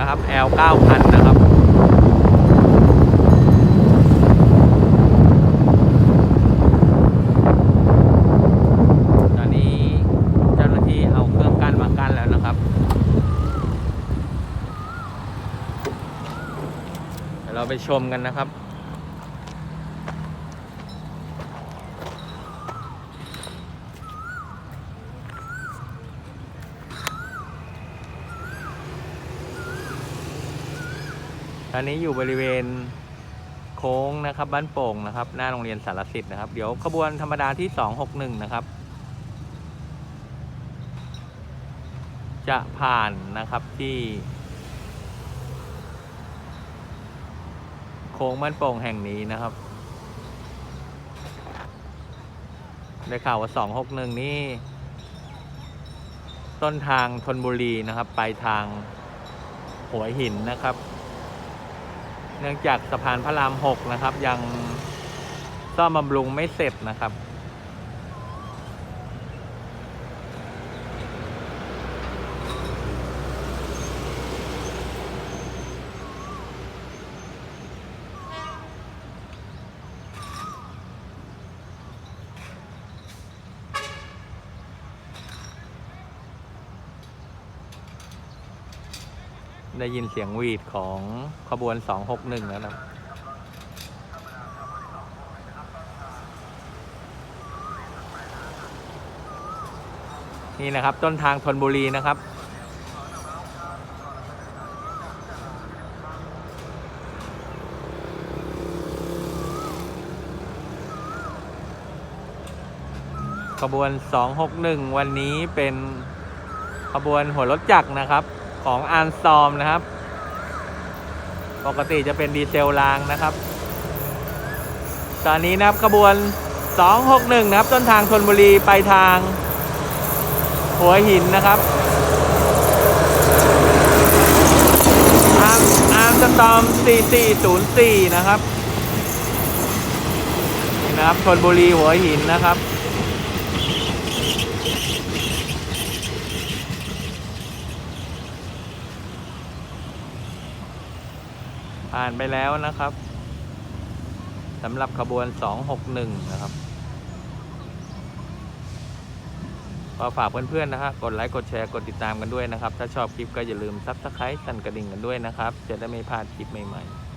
นะครับ L 9000นะครับตอนนี้เจ้าหน้าที่เอาเครื่องกั้นมากั้นแล้วนะครับเดี๋ยวเราไปชมกันนะครับ ตอนนี้อยู่บริเวณโค้งนะครับ บ้านโป่งนะครับ หน้าโรงเรียนสารสิทธิ์นะครับ เดี๋ยวขบวนธรรมดาที่ 261 นะครับ จะผ่านนะครับที่ โค้งบ้านโป่งแห่งนี้นะครับได้ข่าวว่า 261 นี่ ต้นทางธนบุรีนะครับ ไปทางหัวหินนะครับ เนื่องจากสะพานพระราม 6 นะครับ ยังซ่อมบำรุงไม่เสร็จนะครับ ได้ยินเสียงวีดของขบวน 261 แล้วนะนี่นะครับ ต้นทางธนบุรีนะครับ ขบวน 261 วันนี้เป็นขบวนหัวรถจักรนะครับ ของอันซอมนะครับ ปกติจะเป็นดีเซลรางนะครับ ตอนนี้นะครับขบวน 261 นะครับ ต้นทางธนบุรีไปทาง หัวหินนะครับอาร์มอาร์มสตอม 4404 นะครับนี่นะครับธนบุรีหัวหินนะครับ ผ่านไปแล้วนะครับสำหรับขบวน 261 นะครับก็ฝากเพื่อนๆนะฮะกดไลค์ กดแชร์ กดติดตามกันด้วยนะครับ ถ้าชอบคลิปก็อย่าลืมซับสไครต์สั่นกระดิ่งกันด้วยนะครับ จะได้ไม่พลาดคลิปใหม่ๆ